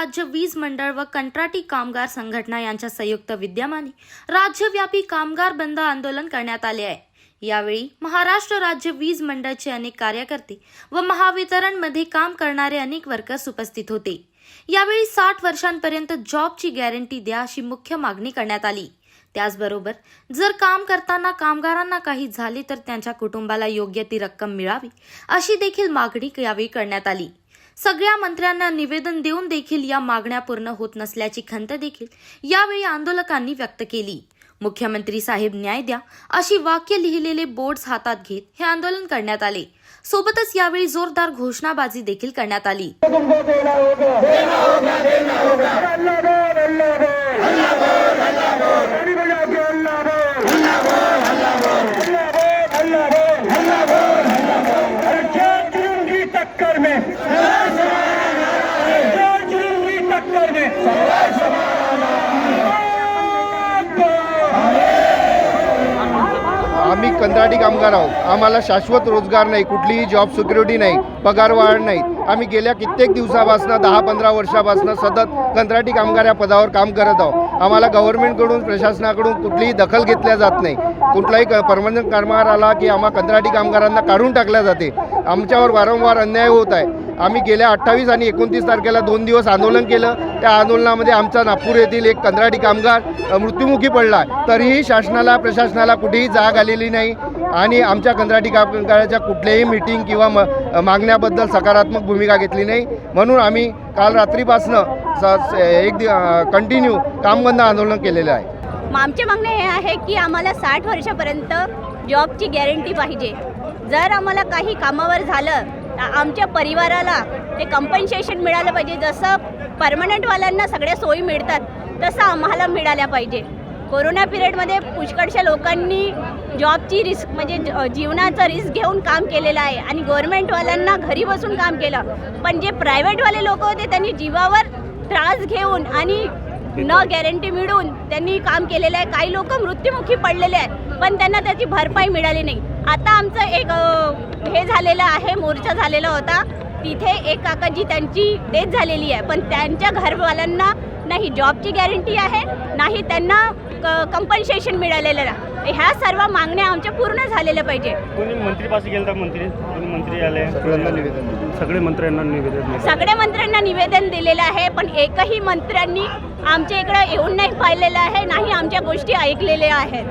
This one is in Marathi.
राज्य वीज मंडळ व कंत्राटी कामगार संघटना यांच्या संयुक्त विद्यमाने राज्यव्यापी कामगार बंद आंदोलन करण्यात आले आहे. यावेळी महाराष्ट्र राज्य वीज मंडळचे अनेक कार्यकर्ते व महावितरणमध्ये काम करणारे अनेक वर्कर्स उपस्थित होते. यावेळी साठ वर्षांपर्यंत जॉबची गॅरंटी द्या अशी मुख्य मागणी करण्यात आली. त्याचबरोबर जर काम करताना कामगारांना काही झाले तर त्यांच्या कुटुंबाला योग्य ती रक्कम मिळावी अशी देखील मागणी यावेळी करण्यात आली. सगळ्या मंत्र्यांना निवेदन देऊन देखील या मागण्या पूर्ण होत नसल्याची खंत देखील यावेळी आंदोलकांनी व्यक्त केली. मुख्यमंत्री साहेब न्याय द्या अशी वाक्य लिहिलेले बोर्ड्स हातात घेत हे आंदोलन करण्यात आले. सोबतच यावेळी जोरदार घोषणाबाजी देखील करण्यात आली. देना कंत्राटी कामगार आहोत. आम्हाला शाश्वत रोजगार नाही कुठलीही जॉब सिक्युरिटी नाही पगार वाढ नाही. आम्ही गेल्या कित्येक दिवसापासून दहा पंधरा वर्षापासून सतत कंत्राटी कामगार या पदावर काम करत आहोत. आम्हाला गव्हर्नमेंटकडून प्रशासनाकडून कुठलीही दखल घेतल्या जात नाही. कुठलाही क परमनंट कामगार आला की आम्हा कंत्राटी कामगारांना काढून टाकल्या जाते. आमच्यावर वारंवार अन्याय होत आहे. आम्ही गेल्या अठ्ठावीस आणि एकोणतीस तारखेला दोन दिवस आंदोलन केलं. त्या आंदोलनामध्ये आमचा नागपूर येथील एक कंत्राटी कामगार मृत्युमुखी पडला तरीही शासनाला प्रशासनाला कुठेही जाग आलेली नाही आणि आमच्या कंत्राटी कामगाराच्या कुठल्याही मीटिंग किंवा म मागण्याबद्दल सकारात्मक भूमिका घेतली नाही. म्हणून आम्ही काल रात्रीपासनं स एक दि कंटिन्यू कामबंद आंदोलन केलेलं आहे. आमचे मागणे हे आहे की आम्हाला साठ वर्षापर्यंत जॉबची गॅरंटी पाहिजे. जर आम्हाला काही कामावर झालं आमच्या परिवाराला ते कम्पन्सेशन मिळालं पाहिजे. जसं परमनंटवाल्यांना सगळ्या सोयी मिळतात तसं आम्हाला मिळाल्या पाहिजे. कोरोना पिरियडमध्ये पुष्कळशा लोकांनी जॉबची रिस्क म्हणजे ज- जीवनाचं रिस्क घेऊन काम केलेलं आहे आणि गव्हर्नमेंटवाल्यांना घरी बसून काम केलं. पण जे प्रायव्हेटवाले लोक होते त्यांनी जीवावर त्रास घेऊन आणि न गॅरंटी मिळून त्यांनी काम केलेलं आहे. काही लोक मृत्युमुखी पडलेले आहेत पण त्यांना त्याची भरपाई मिळाली नाही. आता आमचं एक हे झालेलं आहे मोर्चा झालेला होता. तिथे एक काकाजी त्यांची डेथ झालेली आहे. पण त्यांच्या घरवाल्यांना नाही जॉबची गॅरंटी आहे नाही त्यांना कंपन्सेशन मिळालेलं आहे ह्या सर्व मागण्या आमच्या पूर्ण झालेल्या पाहिजे. कोणी मंत्रीपाशी गेलं तर मंत्री? कोणी मंत्री आले? सगळ्यांना निवेदन दिलं. सगळे मंत्र्यांना निवेदन. सगळ्या मंत्र्यांना निवेदन दिलेलं आहे पण एकही मंत्र्यांनी आमच्या इकडं येऊन नाही पाहिलेलं आहे नाही आमच्या गोष्टी ऐकलेल्या आहेत.